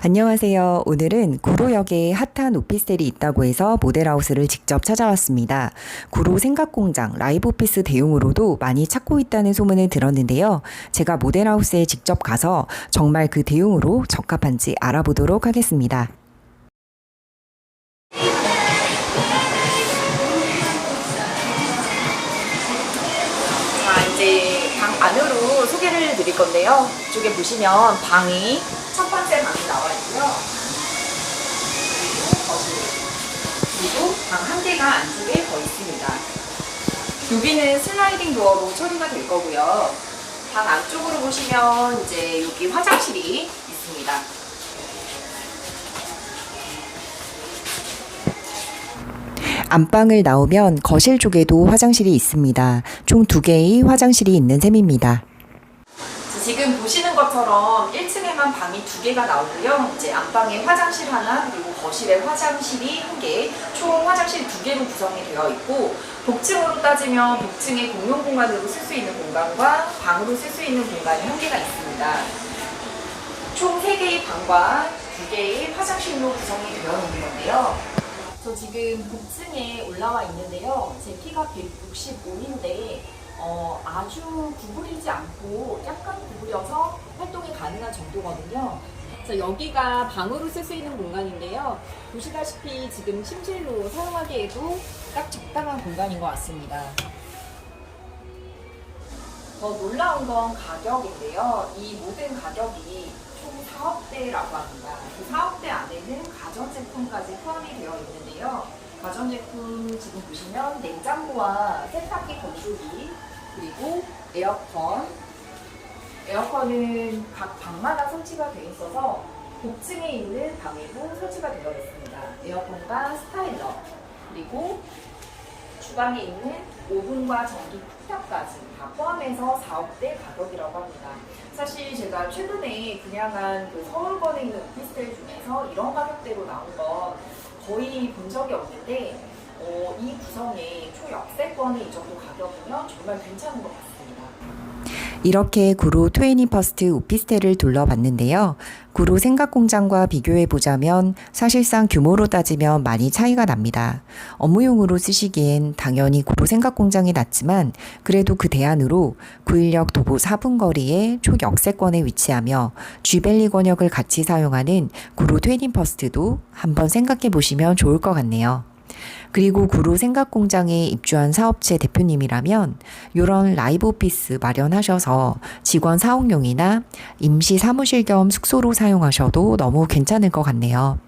안녕하세요. 오늘은 구로역에 핫한 오피스텔이 있다고 해서 모델하우스를 직접 찾아왔습니다. 구로 생각공장 라이브 오피스 대용으로도 많이 찾고 있다는 소문을 들었는데요. 제가 모델하우스에 직접 가서 정말 그 대용으로 적합한지 알아보도록 하겠습니다. 자, 이제 방 안으로 소개를 드릴 건데요. 이쪽에 보시면 방이 첫 번째. 그리고 그리고 방 한 개가 안쪽에 더 있습니다. 여기는 슬라이딩 도어로 처리가 될 거고요. 방 안쪽으로 보시면 이제 여기 화장실이 있습니다. 안방을 나오면 거실 쪽에도 화장실이 있습니다. 총 두 개의 화장실이 있는 셈입니다. 지금 보시는 것처럼 1층에만 방이 두 개가 나오고요. 이제 안방에 화장실 하나 그리고 거실에 화장실이 한 개, 총 화장실 두 개로 구성이 되어 있고 복층으로 따지면 복층의 공용 공간으로 쓸 수 있는 공간과 방으로 쓸 수 있는 공간이 한 개가 있습니다. 총세 개의 방과 두 개의 화장실로 구성이 되어 있는 건데요. 저 지금 복층에 올라와 있는데요. 제 키가 165인데 어, 아주 구부리지 않고 약간 구부려서 활동이 가능한 정도거든요. 그래서 여기가 방으로 쓸 수 있는 공간인데요. 보시다시피 지금 침실로 사용하기에도 딱 적당한 공간인 것 같습니다. 더 놀라운 건 가격인데요. 이 모든 가격이 총 4억대라고 합니다. 그 4억대 안에는 가전제품까지 포함이 되어 있는데요. 가전제품 지금 보시면 냉장고와 세탁기 건조기 그리고 에어컨 에어컨은 각 방마다 설치가 되어 있어서 복층에 있는 방에도 설치가 되어 있습니다. 에어컨과 스타일러 그리고 주방에 있는 오븐과 전기 쿡탑까지 다 포함해서 4억대 가격이라고 합니다. 사실 제가 최근에 분양한 그 서울권에 있는 오피스텔 중에서 이런 가격대로 나온 건 거의 본 적이 없는데 어, 이 구성에 초역세권의 이 정도 가격이면 정말 괜찮은 것 같습니다. 이렇게 구로 트웨니 퍼스트 오피스텔을 둘러봤는데요. 구로 생각공장과 비교해 보자면 사실상 규모로 따지면 많이 차이가 납니다. 업무용으로 쓰시기엔 당연히 구로 생각공장이 낫지만 그래도 그 대안으로 구일역 도보 4분 거리에 초역세권에 위치하며 쥐벨리 권역을 같이 사용하는 구로 트웨니 퍼스트도 한번 생각해 보시면 좋을 것 같네요. 그리고 구로 생각공장에 입주한 사업체 대표님이라면 이런 라이브 오피스 마련하셔서 직원 사옥용이나 임시 사무실 겸 숙소로 사용하셔도 너무 괜찮을 것 같네요.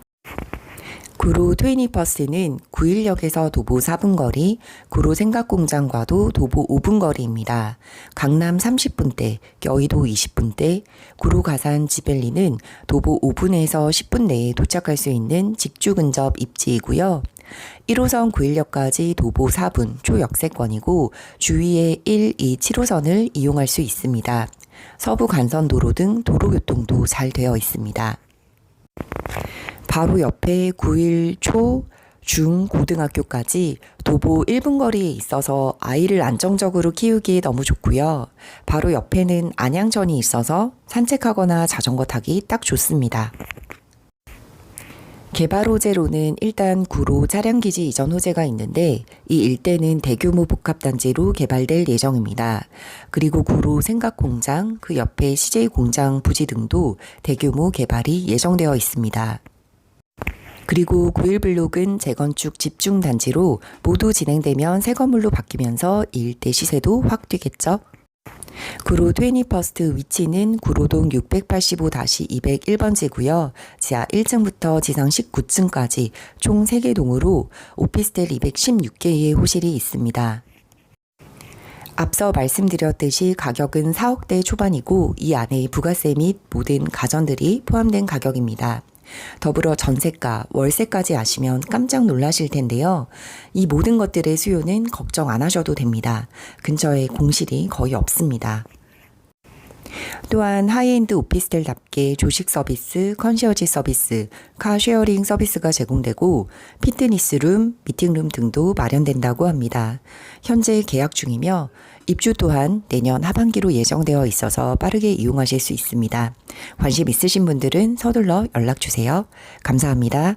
구로 트웨니퍼스는 구일역에서 도보 4분 거리, 구로 생각공장과도 도보 5분 거리입니다. 강남 30분대, 여의도 20분대, 구로 가산 지벨리는 도보 5분에서 10분 내에 도착할 수 있는 직주 근접 입지이고요. 1호선 구일역까지 도보 4분 초역세권이고 주위에 1, 2, 7호선을 이용할 수 있습니다. 서부 간선도로 등 도로교통도 잘 되어 있습니다. 바로 옆에 9일 초, 중, 고등학교까지 도보 1분 거리에 있어서 아이를 안정적으로 키우기에 너무 좋고요. 바로 옆에는 안양천이 있어서 산책하거나 자전거 타기 딱 좋습니다. 개발 호재로는 일단 구로 차량기지 이전 호재가 있는데 이 일대는 대규모 복합단지로 개발될 예정입니다. 그리고 구로 생각공장, 그 옆에 CJ 공장 부지 등도 대규모 개발이 예정되어 있습니다. 그리고 9일블록은 재건축 집중 단지로 모두 진행되면 새 건물로 바뀌면서 이 일대 시세도 확 뛰겠죠. 구로 21퍼스트 위치는 구로동 685-201번지고요. 지하 1층부터 지상 19층까지 총 3개 동으로 오피스텔 216개의 호실이 있습니다. 앞서 말씀드렸듯이 가격은 4억대 초반이고 이 안에 부가세 및 모든 가전들이 포함된 가격입니다. 더불어 전세가, 월세까지 아시면 깜짝 놀라실 텐데요. 이 모든 것들의 수요는 걱정 안 하셔도 됩니다. 근처에 공실이 거의 없습니다. 또한 하이엔드 오피스텔답게 조식 서비스, 컨시어지 서비스, 카쉐어링 서비스가 제공되고 피트니스룸, 미팅룸 등도 마련된다고 합니다. 현재 계약 중이며 입주 또한 내년 하반기로 예정되어 있어서 빠르게 이용하실 수 있습니다. 관심 있으신 분들은 서둘러 연락 주세요. 감사합니다.